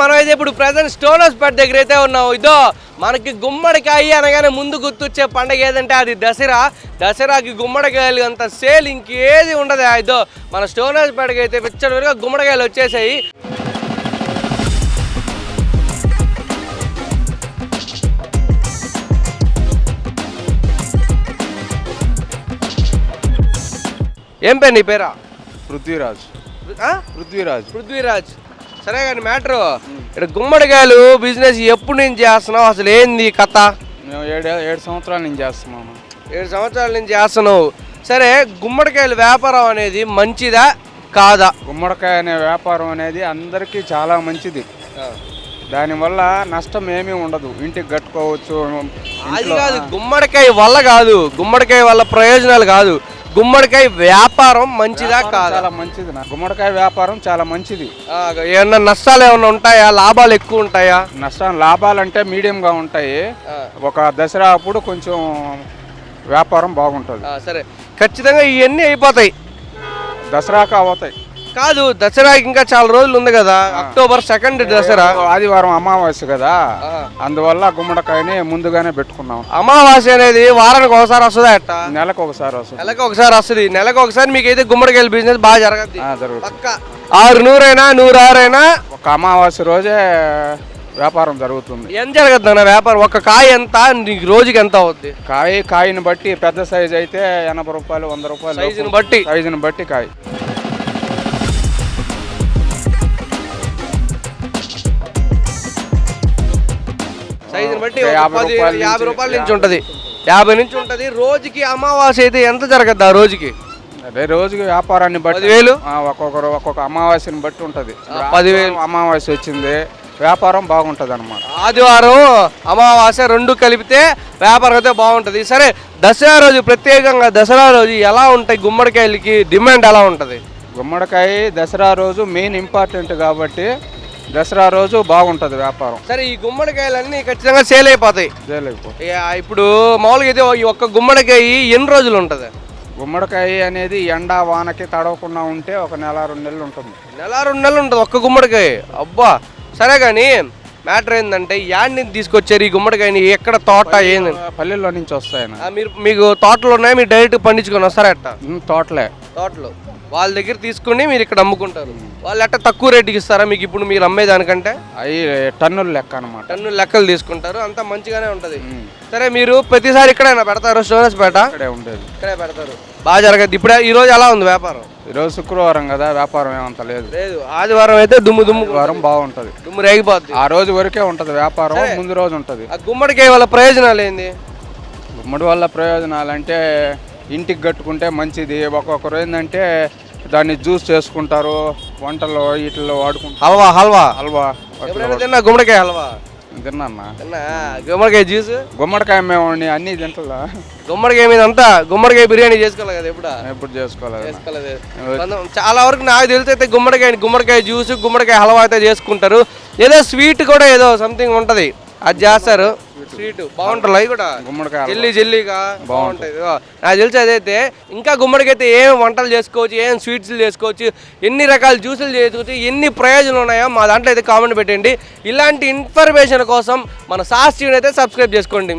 మనం అయితే ఇప్పుడు ప్రజెంట్ స్టోనర్స్ పేట దగ్గర అయితే ఉన్నాం. ఇదో మనకి గుమ్మడికాయ అనగానే ముందు గుర్తొచ్చే పండగ ఏదంటే అది దసరా. దసరాకి గుమ్మడికాయలు అంత సేల్ ఇంకేది ఉండదు. ఇదో మన స్టోనర్స్ పేటకి అయితే పిచ్చడి వరకు గుమ్మడికాయలు వచ్చేసాయి. ఏం పేరు నీ పేరా? పృథ్వీరాజ్? పృథ్వీరాజ్. పృథ్వీరాజ్. సరే కానీ మ్యాటర్ ఇక్కడ గుమ్మడికాయలు బిజినెస్ ఎప్పుడు నుంచి చేస్తున్నావు? అసలు ఏంది కథ? మేము ఏడు ఏడు సంవత్సరాల నుంచి చేస్తున్నాము ఏడు సంవత్సరాల నుంచి చేస్తున్నావు. సరే గుమ్మడికాయల వ్యాపారం అనేది మంచిదా కాదా? గుమ్మడికాయ అనే వ్యాపారం అనేది అందరికీ చాలా మంచిది. దానివల్ల నష్టం ఏమీ ఉండదు. ఇంటికి కట్టుకోవచ్చు అది ఇంట్లో- కాదు గుమ్మడికాయ వల్ల కాదు. గుమ్మడికాయ వల్ల ప్రయోజనాలు కాదు. గుమ్మడికాయ వ్యాపారం మంచిదా కాదా? చాలా మంచిది నా. గుమ్మడికాయ వ్యాపారం చాలా మంచిది. ఆ, ఏమన్నా నష్టాలు ఏమన్నా ఉంటాయా? లాభాలు ఎక్కువ ఉంటాయా? నష్టం లాభాలంటే మీడియంగా ఉంటాయి. ఒక దసరా అప్పుడు కొంచెం వ్యాపారం బాగుంటుంది. ఆ, సరే. ఖచ్చితంగా ఇవన్నీ అయిపోతాయి. దసరాకు అవుతాయి. కాదు దసరాకి ఇంకా చాలా రోజులు ఉంది కదా. October second Dasara. ఆదివారం అమావాస్య కదా. అందువల్ల గుమ్మడికాయని ముందుగానే పెట్టుకున్నాం. అమావాస్య అనేది వారానికి ఒకసారి వస్తుందా అట్ట? నెలకు ఒకసారి వస్తుంది. నెలకు ఒకసారి వస్తుంది. నెలకు ఒకసారి మీకు అయితే గుమ్మడికాయల బిజినెస్ బాగా జరగద్ది. పక్క. ఆరు నూరైనా నూరు ఆరైనా ఒక అమావాస్య రోజే వ్యాపారం జరుగుతుంది. ఎంత జరగద్దు అన్న వ్యాపారం? ఒక కాయ ఎంత? నీకు రోజుకి ఎంత అవుద్ది? కాయ కాయని బట్టి పెద్ద సైజు అయితే ఎనభై రూపాయలు వంద రూపాయలు సైజుని బట్టి. సైజుని బట్టి కాయ. సైజుని బట్టి ఒక ఒక యాభై రూపాయల నుంచి- ఉంటది. యాభై నుంచి ఉంటది. రోజుకి అమావాస్య అయితే ఎంత జరగద్దు ఆ రోజుకి? అదే రోజుకి వ్యాపారాన్ని బట్టి? ఆ, ఒక్కొక్కరు ఒక్కొక్క అమావాస్యని బట్టి ఉంటది. పదివేలు. అమావాస్య వచ్చింది వ్యాపారం బాగుంటది అనమాట ఆదివారం అమావాస్య రెండు కలిపితే వ్యాపారం అయితే బాగుంటుంది. సరే దసరా రోజు ప్రత్యేకంగా దసరా రోజు ఎలా ఉంటాయి? గుమ్మడికాయలకి డిమాండ్ ఎలా ఉంటుంది? గుమ్మడికాయ దసరా రోజు మెయిన్ ఇంపార్టెంట్ కాబట్టి దసరా రోజు బాగుంటది వ్యాపారం. సరే ఈ గుమ్మడికాయలన్నీ ఖచ్చితంగా సేల్ అయిపోతాయి. చేయలేకపోతే ఇక ఇప్పుడు మామూలుగా అయితే ఈ ఒక్క గుమ్మడికాయ ఎన్ని రోజులు ఉంటుంది? గుమ్మడికాయ అనేది ఎండ వానకి తడవకుండా ఉంటే ఒక నెల రెండు నెలలు ఉంటుంది. నెల రెండు నెలలు ఉంటుంది ఒక్క గుమ్మడికాయ. అబ్బా! సరే కానీ మ్యాటర్ ఏంటంటే యాడ్ నుంచి తీసుకొచ్చారు ఈ గుమ్మడికాయని ఎక్కడ తోట ఏంది? పల్లెల్లో నుంచి వస్తాయన్న. ఆ, మీరు మీకు తోటలు ఉన్నాయి? మీరు డైరెక్ట్ పండించుకొని వస్తారా ఎట్ట తోటలే. తోటలు. వాళ్ళ దగ్గర తీసుకుని మీరు ఇక్కడ అమ్ముకుంటారు. వాళ్ళు ఎట్ట తక్కువ రేటుకి ఇస్తారా? మీకు ఇప్పుడు మీరు అమ్మేదానికంటే అవి టన్నుల లెక్క అనమాట టన్ను లెక్కలు తీసుకుంటారు. అంతా మంచిగానే ఉంటుంది. సరే మీరు ప్రతిసారి ఇక్కడైనా పెడతారు? స్టోనస్ పేట? ఇక్కడే ఉండేది. ఇక్కడే పెడతారు. బాగా జరగదు. ఇప్పుడే ఈ రోజు ఎలా ఉంది వ్యాపారం? ఈరోజు శుక్రవారం కదా వ్యాపారం ఏమంత లేదు. లేదు ఆదివారం అయితే దుమ్ము దుమ్ము వారం బాగుంటది. దుమ్ము రేగిపోద్ది. ఆ రోజు వరకే ఉంటది వ్యాపారం ముందు రోజు ఉంటది. ఆ గుమ్మడికాయ వల్ల ప్రయోజనాలు ఏంది? గుమ్మడి వల్ల ప్రయోజనాలు అంటే ఇంటికి కట్టుకుంటే మంచిది. ఒక్కొక్కరు ఏంటంటే దాన్ని జ్యూస్ చేసుకుంటారు వంటల్లో వీటిల్లో వాడుకుంటారు. హల్వా హల్వా. హల్వా తిన్నా గుమ్మడికాయ హల్వా? తిన్నా తిన్నా. గుమ్మడికాయ జ్యూస్ గుమ్మడికాయ మేము అన్ని తింటలా. గుమ్మడికాయ మీద అంతా గుమ్మడికాయ బిర్యానీ చేసుకోవాలి కదా ఎప్పుడా? ఎప్పుడు చేసుకోలేదు చేసుకోలేదు కొంత- చాలా వరకు నాకు తెలిసి అయితే గుమ్మడికాయ గుమ్మడికాయ జ్యూస్ గుమ్మడికాయ హల్వా అయితే చేసుకుంటారు. ఏదో స్వీట్ కూడా ఏదో సంథింగ్ ఉంటది. అది చేస్తారు. స్వీట్ బాగుంటుంది? అవి కూడా? గుమ్మడికాయ జల్లి జల్లీగా బాగుంటుంది. నాకు తెలిసి అదైతే ఇంకా గుమ్మడికైతే ఏం వంటలు చేసుకోవచ్చు ఏం స్వీట్స్లు చేసుకోవచ్చు ఎన్ని రకాల జ్యూసులు చేసుకోవచ్చు ఎన్ని ప్రయోజనాలు ఉన్నాయో మా దాంట్లో అయితే కామెంట్ పెట్టండి. ఇలాంటి ఇన్ఫర్మేషన్ కోసం మన సాస్ టీవీని అయితే సబ్స్క్రైబ్ చేసుకోండి!